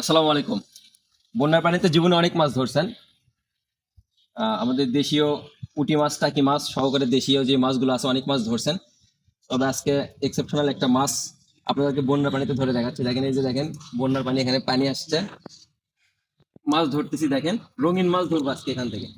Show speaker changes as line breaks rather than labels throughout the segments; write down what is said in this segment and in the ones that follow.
আসসালামু আলাইকুম। বন্যার পানিতে জীবনে অনেক মাছ ধরছেন। আমাদের দেশীয় পুঁটি মাছ, টাকি মাছ সহকারে দেশীয় যে মাছগুলো আছে, অনেক মাছ ধরছেন। তবে আজকে এক্সেপশনাল একটা মাছ আপনাদেরকে বন্যার পানিতে ধরে দেখাচ্ছি। দেখেন, এই যে দেখেন, বন্যার পানি এখানে পানি আসছে। মাছ ধরতেছি, দেখেন, রঙিন মাছ ধরবো আজকে এখান থেকে।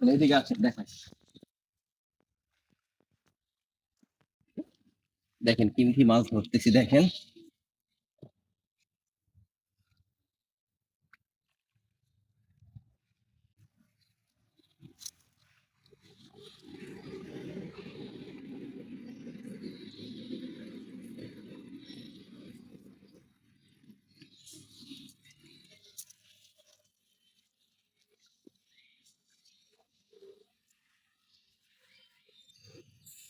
আপনি এদিকে আসেন দেখাই দেখেন কিমথি মাছ ধরতেছি দেখেন।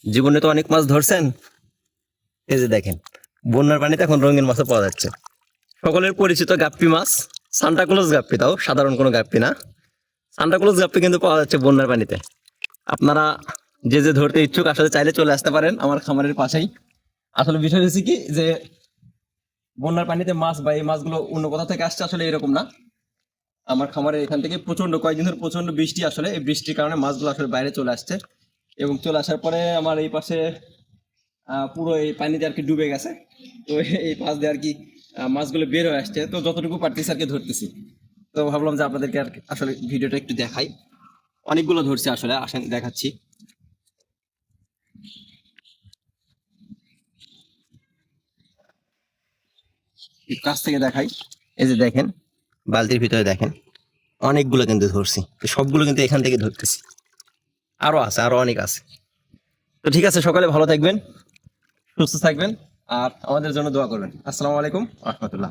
জীবনে তো অনেক মাছ ধরছেন। এই যে দেখেন, বন্যার পানিতে এখন রঙিন মাছও পাওয়া যাচ্ছে। সকলের পরিচিত গাপ্পি মাছ সান্টাক্লোজ গাপ্পি, তাও সাধারণ কোনো গাপ্পি না। সান্টাক্লোজ গাপ্পি কিন্তু পাওয়া যাচ্ছে বন্যার পানিতে। আপনারা যে যে ধরতে ইচ্ছুক আসলে চাইলে চলে আসতে পারেন আমার খামারের পাশেই। আসলে বিষয় হচ্ছে কি যে, বন্যার পানিতে মাছ বা এই মাছগুলো অন্য কোথা থেকে আসছে আসলে এরকম না। আমার খামারের এখান থেকে প্রচণ্ড কয়েকদিন ধরে প্রচণ্ড বৃষ্টি আসলে। এই বৃষ্টির কারণে মাছগুলো আসলে বাইরে চলে আসছে। এবং চলে আসার পরে আমার এই পাশে পুরো এই পানিতে আর কি ডুবে গেছে। তো এই পাশ দিয়ে আর কি মাছগুলো বের হয়ে আসছে। তো যতটুকু পারতেছি আর কি ধরতেছি। তো ভাবলাম যে আপনাদেরকে আর আসলে ভিডিওটা একটু দেখাই। অনেকগুলো ধরছে আসলে, আসেন, দেখাচ্ছি। কাছ থেকে দেখাই। এই যে দেখেন, বালতির ভিতরে দেখেন, অনেকগুলো কিন্তু ধরছি। সবগুলো কিন্তু এখান থেকে ধরতেছি। আরও আছে, আরও অনেক আছে। তো ঠিক আছে, সকালে ভালো থাকবেন, সুস্থ থাকবেন, আর আমাদের জন্য দোয়া করবেন। আসসালামু আলাইকুম, রহমতুল্লাহ।